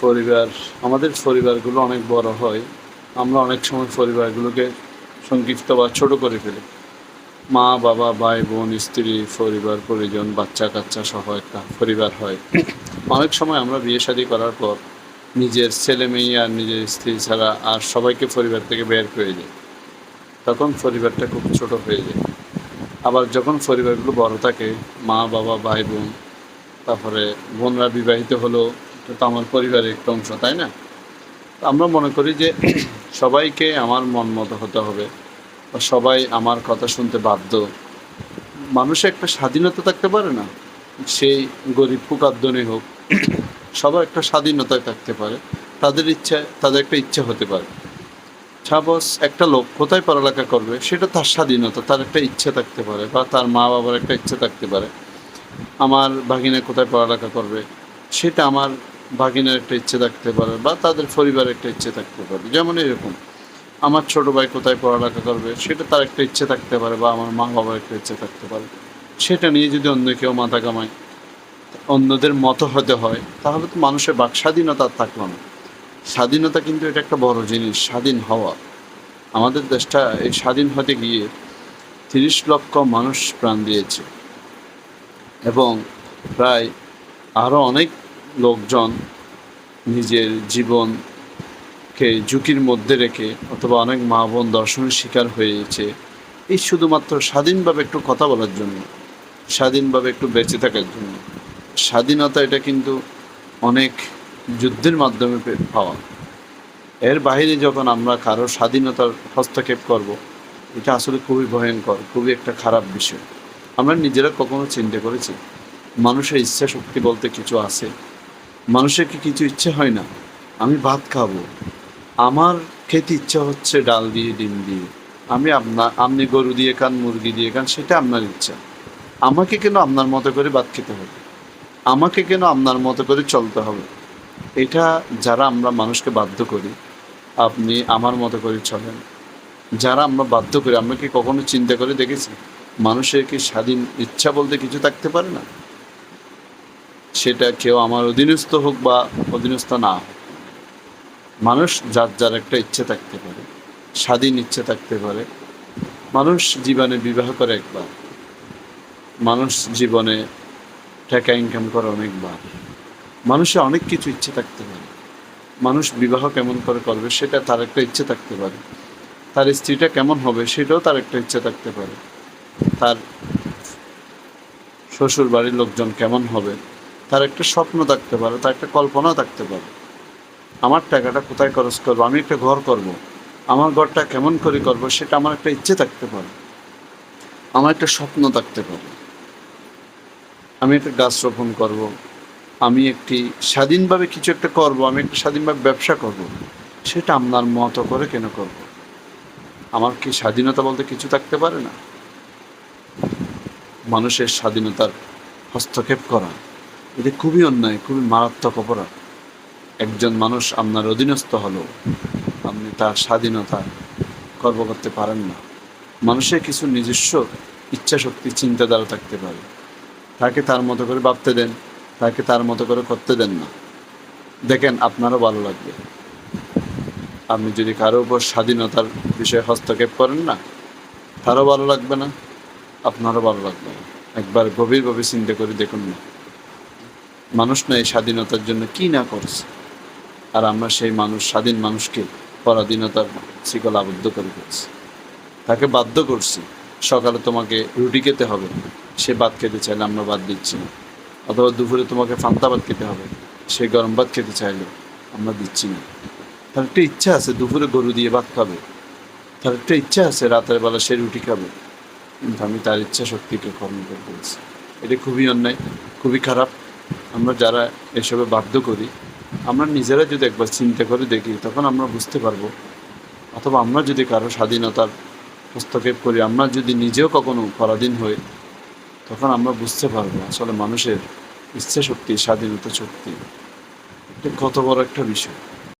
পরিবার, আমাদের পরিবারগুলো অনেক বড় হয়, আমরা অনেক সময় পরিবারগুলোকে সংক্ষিপ্ত বা ছোট করে ফেলি। মা, বাবা, ভাই, বোন, স্ত্রী, পরিবার, পরিজন, বাচ্চা, কাচ্চা সহ একটা পরিবার হয়। অনেক সময় আমরা বিয়ে শাদী করার পর নিজের ছেলে মেয়ে আর নিজের স্ত্রী ছাড়া আর সবাইকে পরিবার থেকে বের করে দিই। তখন পরিবারটা খুব ছোট হয়ে যায়। আবার যখন পরিবারগুলো বড় থাকে, মা, বাবা, ভাই, বোন, তারপরে বোনরা বিবাহিত হলো এটা তো আমার পরিবারের একটা অংশ, তাই না? আমরা মনে করি যে সবাইকে আমার মন মতো হতে হবে বা সবাই আমার কথা শুনতে বাধ্য। মানুষের একটা স্বাধীনতা থাকতে পারে না। সেই গরিব ফুকাদ্দনে হোক সবার একটা স্বাধীনতায় থাকতে পারে। তাদের ইচ্ছা, তাদের একটা ইচ্ছা হতে পারে। সাপোজ একটা লোক কোথায় পড়ালেখা করবে? সেটা তার স্বাধীনতা, তার একটা ইচ্ছা থাকতে পারে বা তার মা বাবার একটা ইচ্ছা থাকতে পারে। আমার ভাগিনে কোথায় পড়ালেখা করবে? সেটা আমার ভাগিনের একটা ইচ্ছে থাকতে পারে বা তাদের পরিবারের একটা ইচ্ছে থাকতে পারে, যেমন এরকম। আমার ছোট ভাই কোথায় পড়ালেখা করবে, সেটা তার একটা ইচ্ছে থাকতে পারে বা আমার মা বাবার একটা ইচ্ছে থাকতে পারে। সেটা নিয়ে যদি অন্য কেউ মাথা কামায় অন্যদের মতো হতে হয়, তাহলে তো মানুষের বাক, স্বাধীনতা থাকল না। স্বাধীনতা কিন্তু এটা একটা বড় জিনিস, স্বাধীন হওয়া। আমাদের দেশটা এই স্বাধীন হতে গিয়ে তিরিশ লক্ষ মানুষ প্রাণ দিয়েছে। এবং প্রায় আরও অনেক লোকজন নিজের জীবনকে ঝুঁকির মধ্যে রেখে অথবা অনেক মা বোন দর্শনের শিকার হয়েছে। এই শুধুমাত্র স্বাধীনভাবে একটু কথা বলার জন্য, স্বাধীনভাবে একটু বেঁচে থাকার জন্য। স্বাধীনতা এটা কিন্তু অনেক যুদ্ধের মাধ্যমে পাওয়া। এর বাইরে যখন আমরা কারও স্বাধীনতার হস্তক্ষেপ করব, এটা আসলে খুবই ভয়ঙ্কর, খুবই একটা খারাপ বিষয়। আমরা নিজেরা কখনো চিন্তা করেছি, মানুষের ইচ্ছা শক্তি বলতে কিছু আছে? মানুষের কি কিছু ইচ্ছে হয় না? আমি ভাত খাব। আমার খেতে ইচ্ছা হচ্ছে ডাল দিয়ে, ডিম দিয়ে। আমি আপনার আপনি গরু দিয়ে খান, মুরগি দিয়ে খান, সেটা আপনার ইচ্ছা। আমাকে কেন আপনার মতো করে ভাত খেতে হবে? আমাকে কেন আপনার মতো করে চলতে হবে? এটা যারা আমরা মানুষকে বাধ্য করি, আপনি আমার মতো করে চলেন। যারা আমরা বাধ্য করি, আমরা কি কখনো চিন্তা করে দেখেছি? মানুষের কি স্বাধীন ইচ্ছা বলতে কিছু থাকতে পারে না? সেটা কেউ আমার অধীনস্থ হোক বা অধীনস্থ না হোক, মানুষ যার যার একটা ইচ্ছে থাকতে পারে, স্বাধীন ইচ্ছে থাকতে পারে, মানুষ জীবনে বিবাহ করে একবার, মানুষ জীবনে টাকা ইনকাম করে অনেকবার মানুষের অনেক কিছু ইচ্ছে থাকতে পারে, মানুষ বিবাহ কেমন করে করবে সেটা তার একটা ইচ্ছে থাকতে পারে, তার স্ত্রীটা কেমন হবে সেটাও তার একটা ইচ্ছে থাকতে পারে, তার শ্বশুর বাড়ির লোকজন কেমন হবে তার একটা স্বপ্ন থাকতে পারে, তার একটা কল্পনাও থাকতে পারে আমার টাকাটা কোথায় খরচ করব আমি একটা ঘর করব। আমার ঘরটা কেমন করে করব সেটা আমার একটা ইচ্ছে থাকতে পারে আমার একটা স্বপ্ন থাকতে পারে আমি একটা গাছ রোপণ করব। আমি একটি স্বাধীনভাবে কিছু একটা করব আমি একটা স্বাধীনভাবে ব্যবসা করব। সেটা আপনার মতো করে কেন করব। আমার কি স্বাধীনতা বলতে কিছু থাকতে পারে না মানুষের স্বাধীনতার হস্তক্ষেপ করা এটা খুবই অন্যায়, খুবই মারাত্মক অপরাধ। একজন মানুষ আপনার অধীনস্থ হলো, আপনি তার স্বাধীনতা গর্ব করতে পারেন না। মানুষের কিছু নিজস্ব ইচ্ছা শক্তি চিন্তাধারা থাকতে পারে। তাকে তার মতো করে ভাবতে দেন, তাকে তার মতো করে করতে দেন না। দেখেন, আপনারও ভালো লাগবে। আপনি যদি কারও উপর স্বাধীনতার বিষয়ে হস্তক্ষেপ করেন না, তারও ভালো লাগবে না, আপনারও ভালো লাগবে না। একবার গভীরভাবে চিন্তা করে দেখুন না। মানুষ না এই স্বাধীনতার জন্য কি না করছে? আর আমরা সেই মানুষ, স্বাধীন মানুষকে পরাধীনতার শিকল আবদ্ধ করে ফেলছি। তাকে বাধ্য করছি, সকালে তোমাকে রুটি খেতে হবে, সে ভাত খেতে চাইলে আমরা ভাত দিচ্ছি না। অথবা দুপুরে তোমাকে ফান্তা ভাত খেতে হবে, সে গরম ভাত খেতে চাইলে আমরা দিচ্ছি না। তার একটা ইচ্ছা আছে, দুপুরে গরু দিয়ে ভাত খাবে। তার একটা ইচ্ছা আছে, রাতের বেলা সে রুটি খাবে। কিন্তু আমি তার ইচ্ছা শক্তিকে কর্ম করে ফেলছি। এটা খুবই অন্যায়, খুবই খারাপ। আমরা যারা এসবে বাধ্য করি, আমরা নিজেরা যদি একবার চিন্তা করে দেখি, তখন আমরা বুঝতে পারব। অথবা আমরা যদি কারও স্বাধীনতার হস্তক্ষেপ করি, আমরা যদি নিজেও কখনো পরাধীন হই, তখন আমরা বুঝতে পারব আসলে মানুষের ইচ্ছা শক্তি স্বাধীনতা শক্তি। এটা কত বড় একটা বিষয়।